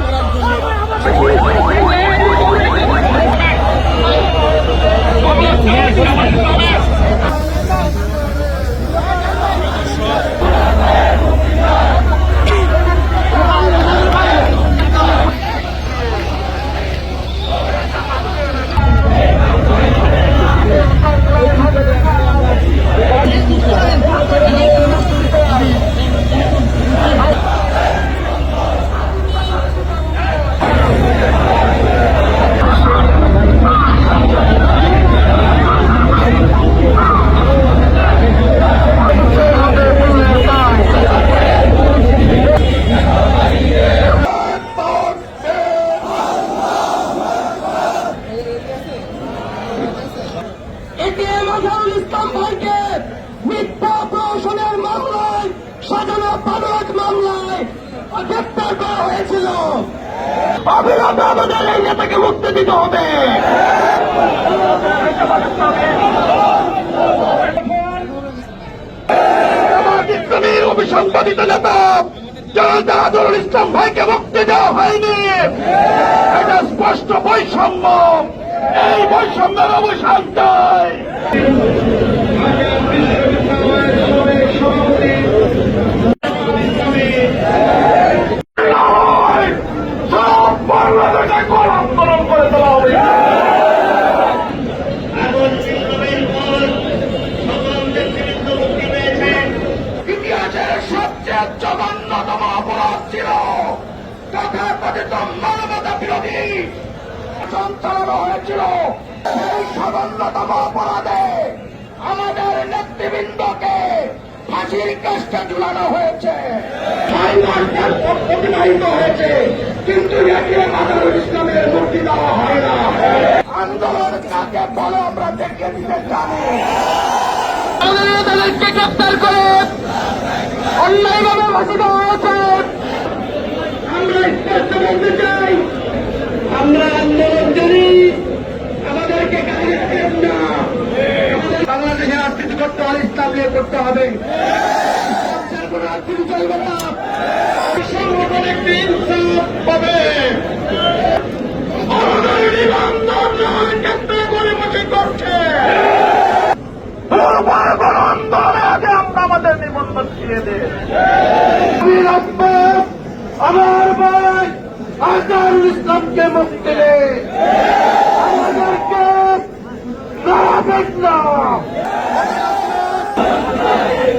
করার জন্য আজহারুল ইসলাম ভাইকে মিথ্যা প্রহসনের মামলায় সাজানো পালক মামলায় গ্রেপ্তার করা হয়েছিল অবিলম্বে আমাদের এই নেতাকে মুক্তি দিতে হবে অভিসংবাদিত নেতা জনতা আদরুল ইসলাম ভাইকে মুক্তি দেওয়া হয়নি এটা স্পষ্ট বৈষম্য এই বৈষম্যের অবসান চাই। সব বাংলাদেশে সঞ্চালন হয়েছিল। সেই জঘন্যতম অপরাধে আমাদের নেতৃবৃন্দকে ফাঁসির কাজটা ঝুলানো হয়েছে। হয়েছে কিন্তু একে মাদারুল ইসলামের মুক্তি দেওয়া হয় না। আন্দোলন কাকে বলে আমরা দেখিয়ে দিতে জানি। তাদেরকে গ্রেপ্তার করে অন্যায়ভাবে দেওয়া হয়েছে। আমরা স্পষ্ট বলতে চাই আমরা আন্দোলন জানি আমাদেরকে কাজে রাখেন না আমাদের বাংলাদেশের রাজনীতি করতে হলে ইসলাম নিয়ে করতে হবে। সংগঠন একটি ইনসাফ পাবে আমাদের নিবন্ধন আমরা দেয় আমার ভাই আজহারুল ইসলামকে মুক্তি আমাদেরকে না। আমরা